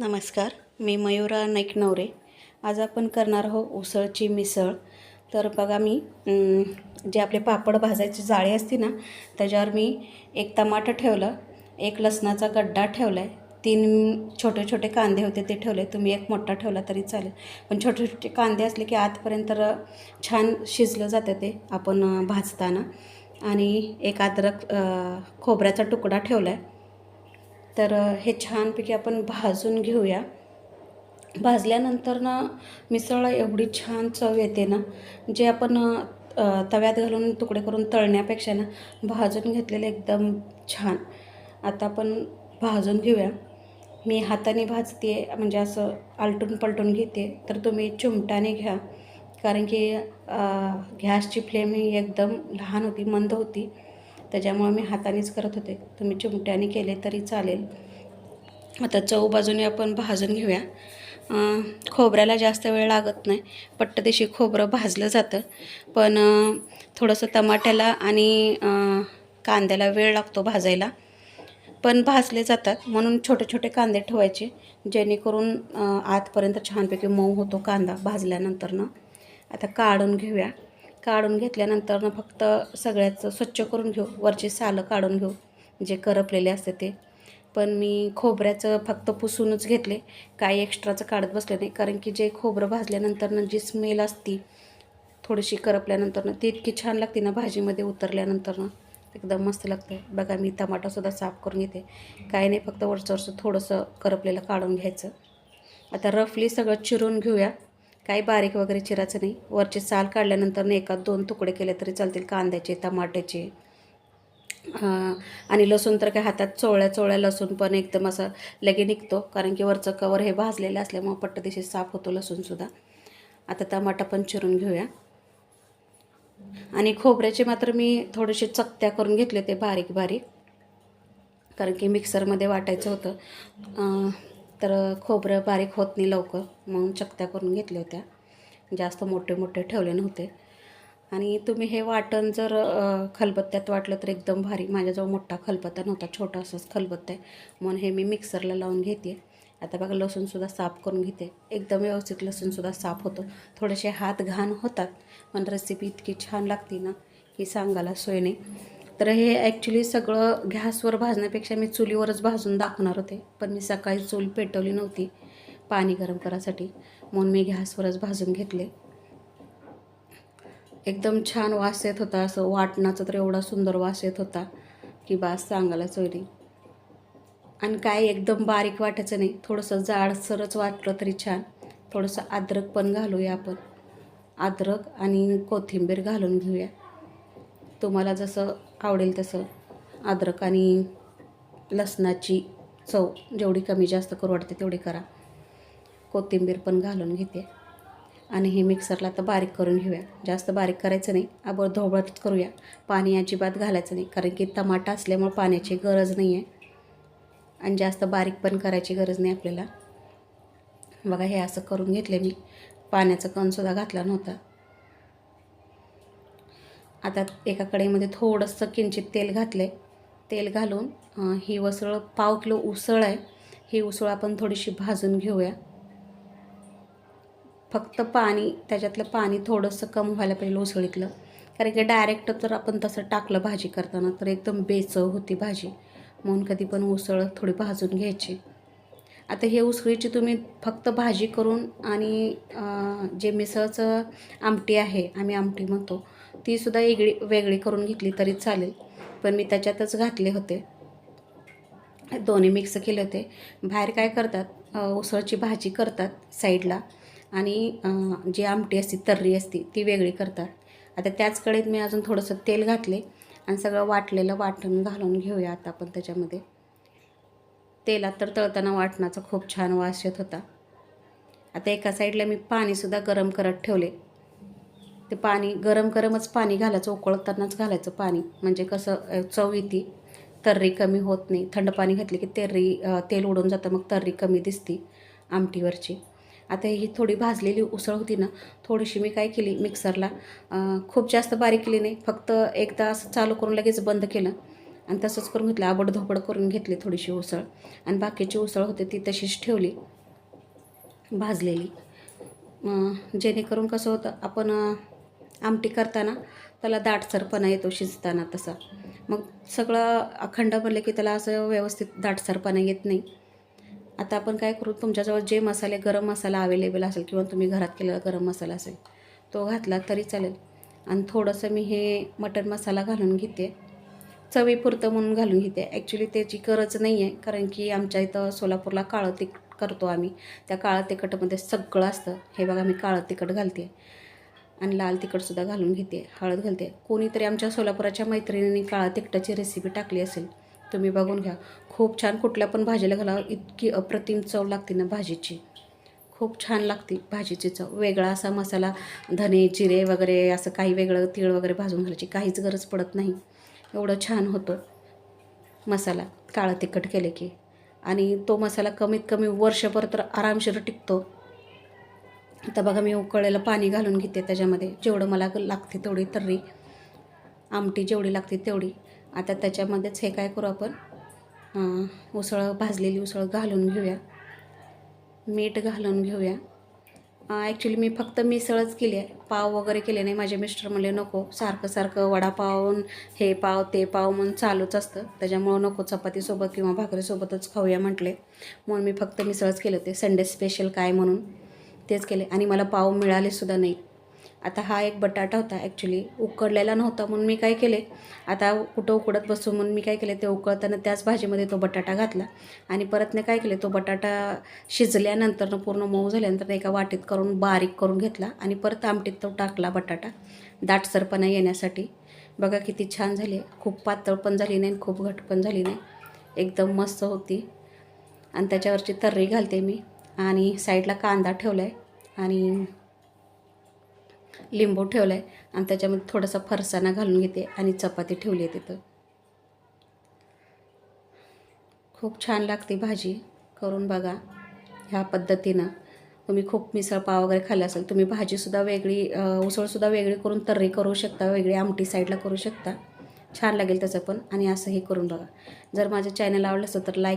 नमस्कार मी मयुरा नाईक नवरे आज आपण करणार आहोत उसळची मिसळ. तर बघा मी जे आपले पापड भाजायची जाळी असते ना त्याच्यावर मी एक टमाटर ठेवलं एक लसणाचा गड्डा ठेवला आहे तीन छोटे छोटे कांदे होते ते ठेवले तुम्ही एक मोठा ठेवला तरी चालेल. पण छोटे छोटे कांदे असले की आतपर्यंत छान शिजलं जातं ते आपण भाजताना. आणि एक अद्रक खोबऱ्याचा तुकडा ठेवला आहे तर हे छानपैकी आपण भाजून घेऊया. भाजल्यानंतर ना मिसळला एवढी छान चव येते ना जे आपण तव्यात घालून तुकडे करून तळण्यापेक्षा ना भाजून घेतलेले एकदम छान. आता आपण भाजून घेऊया. मी हाताने भाजते म्हणजे असं आलटून पलटून घेते. तर तुम्ही चिमटाने घ्या. कारण की गॅसची फ्लेम ही एकदम लहान होती मंद होती. त्याच्यामुळे मी हातानेच करत होते. तुम्ही चिमट्याने केले तरी चालेल. आता चव बाजूने आपण भाजून घेऊया. खोबऱ्याला जास्त वेळ लागत नाही. पट्टदेशी खोबरं भाजलं जातं. पण थोडंसं टमाट्याला आणि कांद्याला वेळ लागतो भाजायला. पण भाजले जातात. म्हणून छोटे छोटे कांदे ठेवायचे. जेणेकरून आतपर्यंत छानपैकी मऊ होतो कांदा भाजल्यानंतरनं. आता काढून घेऊया. काढून घेतल्यानंतर ना फक्त सगळ्याचं स्वच्छ करून घेऊ वरची सालं काढून घेऊ जे करपलेले असते ते. पण मी खोबऱ्याचं फक्त पुसूनच घेतले काही एक्स्ट्राचं काढत बसले नाही. कारण की जे खोबरं भाजल्यानंतरनं जी स्मेल असती थोडीशी करपल्यानंतरनं ती इतकी छान लागते ना भाजीमध्ये उतरल्यानंतरनं. एकदम मस्त लागतं. बघा मी टमाटासुद्धा साफ करून घेते. काही नाही फक्त वरचं वरचं थोडंसं करपलेलं काढून घ्यायचं. आता रफली सगळं चिरून घेऊया. काही बारीक वगैरे चिरायचं नाही. वरचे साल काढल्यानंतर एकात दोन तुकडे केले तरी चालतील कांद्याचे टमाट्याचे. आणि लसूण तर काय हातात चोळ्या चोळ्या लसूण पण एकदम असं लगे निघतो. कारण की वरचं कवर हे भाजलेलं असल्यामुळं पट्टदिशी साफ होतो लसूणसुद्धा आता टमाटा पण चिरून घेऊया. आणि खोबऱ्याचे मात्र मी थोडेसे चकत्या करून घेतले ते बारीक बारीक. कारण की मिक्सरमध्ये वाटायचं होतं. तर खोबरं बारीक होत नाही लवकर म्हणून चकत्या करून घेतल्या होत्या. जास्त मोठे मोठे ठेवले नव्हते. आणि तुम्ही हे वाटण जर खलबत्त्यात वाटलं तर एकदम भारी. माझ्याजवळ मोठा खलबत्ता नव्हता छोटा असंच खलबत्ता आहे. म्हणून हे मी मिक्सरला लावून घेते. आता बघा लसूणसुद्धा साफ करून घेते. एकदम व्यवस्थित लसूणसुद्धा साफ होतो. थोडेसे हात घाण होतात पण रेसिपी इतकी छान लागते ना की सांगायला सोय नाही. तर हे ॲक्च्युली सगळं गॅसवर भाजण्यापेक्षा मी चुलीवरच भाजून दाखवणार होते. पण मी सकाळी चूल पेटवली नव्हती पाणी गरम करायसाठी. म्हणून मी गॅसवरच भाजून घेतले. एकदम छान वास येत होता. असं वाटणाचा तर एवढा सुंदर वास येत होता की बास सांगायला चोरी आणि काय एकदम बारीक वाटायचं नाही. थोडंसं जाडसरच वाटलं तरी छान. थोडंसं अद्रक पण घालूया आपण. अद्रक आणि कोथिंबीर घालून घेऊया. तुम्हाला जसं आवडेल तसं अद्रक आणि लसणाची चव जेवढी कमी जास्त करू वाटते तेवढी करा. कोथिंबीर पण घालून घेते. आणि हे मिक्सरला तर बारीक करून घेऊया. जास्त बारीक करायचं नाही. आपण धोबळच करूया. पाणी अजिबात घालायचं नाही. कारण की टमाटा असल्यामुळे पाण्याची गरज नाही आहे आणि जास्त बारीक पण करायची गरज नाही आपल्याला. बघा हे असं करून घेतले मी. पाण्याचा कणसुद्धा घातला नव्हता. आता एका कढईमध्ये थोडंसं किंचित तेल घातलं आहे तेल घालून ही उसळ पाव किलो उसळ आहे. ही उसळ आपण थोडीशी भाजून घेऊया. फक्त पाणी त्याच्यातलं पाणी थोडंसं कम व्हायला पाहिजे उसळीतलं. कारण की डायरेक्ट जर आपण तसं टाकलं भाजी करताना तर एकदम बेचव होती भाजी. म्हणून कधी पण उसळ थोडी भाजून घ्यायची. आता हे उसळीची तुम्ही फक्त भाजी करून आणि जे मिसळचं आमटी आहे आम्ही आमटी म्हणतो तीसुद्धा वेगळी वेगळी करून घेतली तरी चालेल. पण मी त्याच्यातच घातले होते. दोन्ही मिक्स केले होते. बाहेर काय करतात उसळची भाजी करतात साईडला आणि जी आमटी असते तर्री असते ती वेगळी करतात. आता त्याच मी अजून थोडंसं तेल घातले आणि सगळं वाटलेलं वाटण घालून घेऊया आता आपण त्याच्यामध्ये. तेलात तर तळताना वाटणाचा खूप छान वास येत होता. आता एका साईडला मी पाणीसुद्धा गरम करत ठेवले. ते पाणी गरम गरमच पाणी घालायचं उकळतानाच घालायचं पाणी. म्हणजे कसं चव येते तर्री कमी होत नाही. थंड पाणी घातले की तर्री तेल उडून जातं मग तर्री कमी दिसती आमटीवरची. आता ही थोडी भाजलेली उसळ होती ना थोडीशी मी काय केली मिक्सरला खूप जास्त बारीक केली नाही. फक्त एकदा असं चालू करून लगेच बंद केलं आणि तसंच करून घेतलं. आबडधोबड करून घेतली थोडीशी उसळ आणि बाकीची उसळ होते ती तशीच ठेवली भाजलेली. जेणेकरून कसं होतं आपण आमटी करताना त्याला दाटसरपणा येतो शिजताना तसा. मग सगळं अखंड बनले की त्याला असं व्यवस्थित दाटसरपणा येत नाही. आता आपण काय करू तुमच्याजवळ जे मसाले गरम मसाला अवेलेबल असेल किंवा तुम्ही घरात केलेला गरम मसाला असेल तो घातला तरी चालेल. आणि थोडंसं मी हे मटण मसाला घालून घेते. चवीपुरतं म्हणून घालून घेते. ॲक्च्युली त्याची गरज नाही आहे कारण की आमच्या इथं सोलापूरला काळं तिखट करतो आम्ही. त्या काळं तिखटमध्ये सगळं असतं. हे बघा मी काळं तिखट घालते. आणि लाल तिखटसुद्धा घालून घेते हळद घालते. कोणीतरी आमच्या सोलापुराच्या मैत्रिणींनी काळा तिखटाची रेसिपी टाकली असेल तुम्ही बघून घ्या. खूप छान कुठल्या पण भाजीला घाला इतकी अप्रतिम चव लागते ना भाजीची. खूप छान लागते भाजीची चव. वेगळा असा मसाला धने जिरे वगैरे असं काही वेगळं तीळ वगैरे भाजून घालायची काहीच गरज पडत नाही. एवढं छान होतं मसाला काळं तिखट केले की. आणि तो मसाला कमीत कमी वर्षभर तर आरामशीर टिकतो. आता बघा मी उकळलेलं पाणी घालून घेते त्याच्यामध्ये. जेवढं मला लागते तेवढी तर्री. आमटी जेवढी लागते तेवढी. आता त्याच्यामध्येच हे काय करू आपण? उसळ भाजलेली उसळ घालून घेऊया. मीठ घालून घेऊया. ॲक्च्युली मी फक्त मिसळच केली आहे. पाव वगैरे केले नाही. माझे मिस्टर म्हणले नको सारखं सारखं वडापाव हे पाव ते पाव म्हणून चालूच असतं. त्याच्यामुळं नको चपातीसोबत किंवा भाकरीसोबतच खाऊया म्हटले. म्हणून मी फक्त मिसळच केलं ते संडे स्पेशल काय म्हणून. तेच केले. आणि मला पाव मिळालेसुद्धा नाही. आता हा एक बटाटा होता ॲक्च्युली उकडलेला नव्हता म्हणून मी काय केले? आता कुठं उकडत बसू म्हणून मी काय केले? ते उकळताना त्याच भाजीमध्ये तो बटाटा घातला. आणि परत काय केले? तो बटाटा शिजल्यानंतर पूर्ण मऊ झाल्यानंतर एका वाटीत करून बारीक करून घेतला आणि परत आमटीत तो टाकला बटाटा दाटसरपणा येण्यासाठी. बघा किती छान झाले. खूप पातळ पण झाली नाही खूप घट पण झाली नाही. एकदम मस्त होती. आणि त्याच्यावरची तर्री घालते मी. आणि साईडला कांदा ठेवला आहे आणि लिंबू ठेवला आहे आणि त्याच्यामध्ये थोडासा फरसाणा घालून घेते आणि चपाती ठेवली आहे तिथं. खूप छान लागते भाजी. करून बघा ह्या पद्धतीनं. तुम्ही खूप मिसळपाव वगैरे खाल्ला असेल तुम्ही भाजीसुद्धा वेगळी उसळसुद्धा वेगळी करून तर्री करू शकता वेगळी आमटी साईडला करू शकता. छान लागेल त्याचं पण. आणि असंही करून बघा. जर माझं चॅनल आवडलं असेल तर लाईक